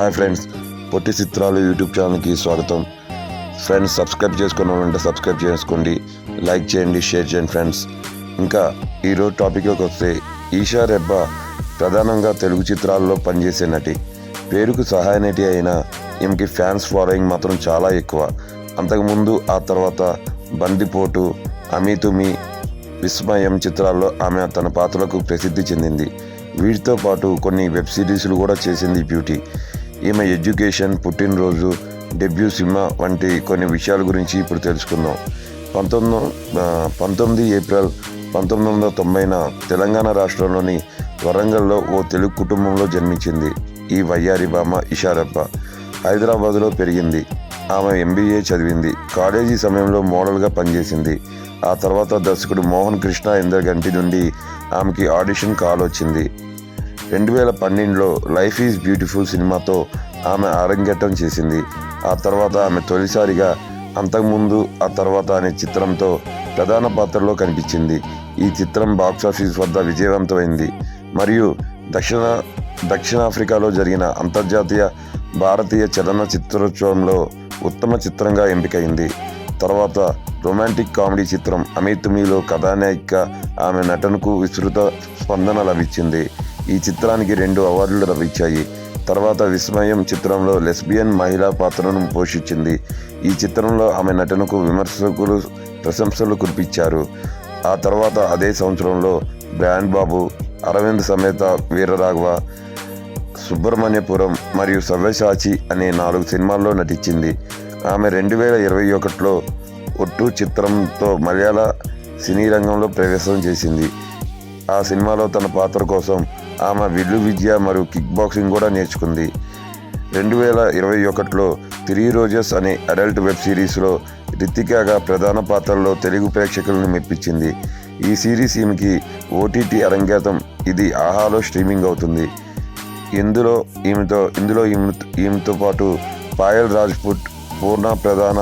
Hi friends పొట్టి చిత్రాలు YouTube ఛానల్కి స్వాగతం. ఫ్రెండ్స్ సబ్స్క్రైబ్ చేసుకున్న వాళ్ళంటే సబ్స్క్రైబ్ చేసుకోండి లైక్ చేయండి షేర్ చేయండి ఫ్రెండ్స్. ఇంకా ఈరోజు టాపిక్లోకి వస్తే ఈషా రెబ్బా ప్రధానంగా తెలుగు చిత్రాల్లో పనిచేసే నటి. పేరుకు సహాయ నటి అయిన ఈమెకి ఫ్యాన్స్ ఫాలోయింగ్ మాత్రం చాలా ఎక్కువ. అంతకుముందు ఆ తర్వాత బందిపోటు అమితుమి విస్మయం చిత్రాల్లో ఆమె తన పాత్రలకు ప్రసిద్ధి చెందింది. వీటితో పాటు కొన్ని వెబ్ సిరీస్లు కూడా చేసింది బ్యూటీ. ఈమె ఎడ్యుకేషన్ పుట్టినరోజు డెబ్యూ సినిమా వంటి కొన్ని విషయాల గురించి ఇప్పుడు తెలుసుకుందాం. పంతొమ్మిది పంతొమ్మిది ఏప్రిల్ పంతొమ్మిది వందల తొంభైన తెలంగాణ రాష్ట్రంలోని వరంగల్లో ఓ తెలుగు కుటుంబంలో జన్మించింది. ఈ వయ్యారి బామ ఇషారప్ప హైదరాబాదులో పెరిగింది. ఆమె ఎంబీఏ చదివింది. కాలేజీ సమయంలో మోడల్గా పనిచేసింది. ఆ తర్వాత దర్శకుడు మోహన్ కృష్ణ ఇంద్రగంటి నుండి ఆమెకి ఆడిషన్ కాల్ వచ్చింది రెండు వేల పన్నెండులో లైఫ్ ఈజ్ బ్యూటిఫుల్ సినిమాతో ఆమె అరంగేట్రం చేసింది. ఆ తర్వాత ఆమె తొలిసారిగా అంతకుముందు ఆ తర్వాత అనే చిత్రంతో ప్రధాన పాత్రలో కనిపించింది. ఈ చిత్రం బాక్సాఫీస్ వద్ద విజయవంతమైంది. మరియు దక్షిణ దక్షిణాఫ్రికాలో జరిగిన అంతర్జాతీయ భారతీయ చలన చిత్రోత్సవంలో ఉత్తమ చిత్రంగా ఎంపికైంది. తర్వాత రొమాంటిక్ కామెడీ చిత్రం అమితుమిలో కథానాయిక ఆమె నటనకు విస్తృత స్పందన లభించింది. ఈ చిత్రానికి రెండు అవార్డులు లభించాయి. తర్వాత విస్మయం చిత్రంలో లెస్బియన్ మహిళా పాత్రను పోషించింది. ఈ చిత్రంలో ఆమె నటనకు విమర్శకులు ప్రశంసలు కురిపించారు. ఆ తర్వాత అదే సంవత్సరంలో బ్రాండ్ బాబు అరవింద్ సమేత వీరరాఘవ సుబ్రహ్మణ్యపురం మరియు సవ్యసాచి అనే నాలుగు సినిమాల్లో నటించింది. ఆమె రెండు వేల ఇరవై ఒకటిలో ఒట్టు చిత్రంతో మలయాళ సినీ రంగంలో ప్రవేశం చేసింది. ఆ సినిమాలో తన పాత్ర కోసం ఆమె విల్లు విద్య మరియు కిక్ బాక్సింగ్ కూడా నేర్చుకుంది. రెండు వేల ఇరవై ఒకటిలో త్రీ రోజెస్ అనే అడల్ట్ వెబ్ సిరీస్లో రితికాగా ప్రధాన పాత్రలో తెలుగు ప్రేక్షకులను మెప్పించింది. ఈ సిరీస్ ఈమెకి ఓటీటీ అరంగేతం ఇది ఆహాలో స్ట్రీమింగ్ అవుతుంది. ఇందులో ఈమెతో ఇందులో ఈమె ఈమెతో పాటు పాయల్ రాజ్పుట్ పూర్ణ ప్రధాన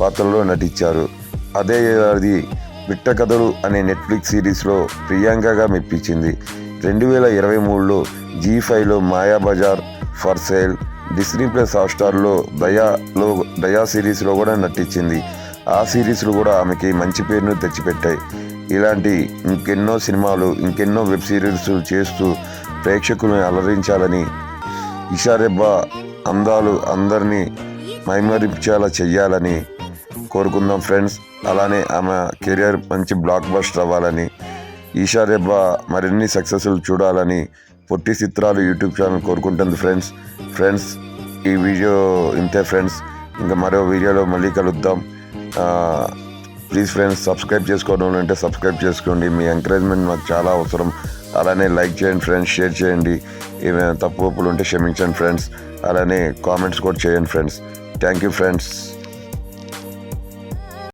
పాత్రలో నటించారు. అదే ఏడాది బిట్ట కథలు అనే నెట్ఫ్లిక్స్ సిరీస్లో ప్రియాంకగా మెప్పించింది. రెండు వేల ఇరవై మూడులో జీ ఫైవ్లో Mayabazar for sale. Disney plus హాట్స్టార్లో దయాలో దయా సిరీస్లో కూడా నటించింది. ఆ సిరీస్లు కూడా ఆమెకి మంచి పేరును తెచ్చిపెట్టాయి. ఇలాంటి ఇంకెన్నో సినిమాలు ఇంకెన్నో వెబ్ సిరీస్ చేస్తూ ప్రేక్షకులను అలరించాలని ఇషారెబ్బా అందాలు అందరినీ మైమరించేలా చెయ్యాలని కోరుకుందాం ఫ్రెండ్స్. అలానే ఆమె కెరియర్ మంచి బ్లాక్ బస్టర్ అవ్వాలని ఈషారెబ్బా మరిన్ని సక్సెస్లు చూడాలని పొట్టి చిత్రాలు యూట్యూబ్ ఛానల్ కోరుకుంటుంది ఫ్రెండ్స్. ఫ్రెండ్స్ ఈ వీడియో ఇంతే ఫ్రెండ్స్. ఇంకా మరో వీడియోలో మళ్ళీ కలుద్దాం. ప్లీజ్ ఫ్రెండ్స్ సబ్స్క్రైబ్ చేసుకోవడం అంటే సబ్స్క్రైబ్ చేసుకోండి. మీ ఎంకరేజ్మెంట్ మాకు చాలా అవసరం. అలానే లైక్ చేయండి ఫ్రెండ్స్ షేర్ చేయండి. ఏమైనా తప్పు ఒప్పులు ఉంటే క్షమించండి ఫ్రెండ్స్. అలానే కామెంట్స్ కూడా చేయండి ఫ్రెండ్స్. Thank you friends.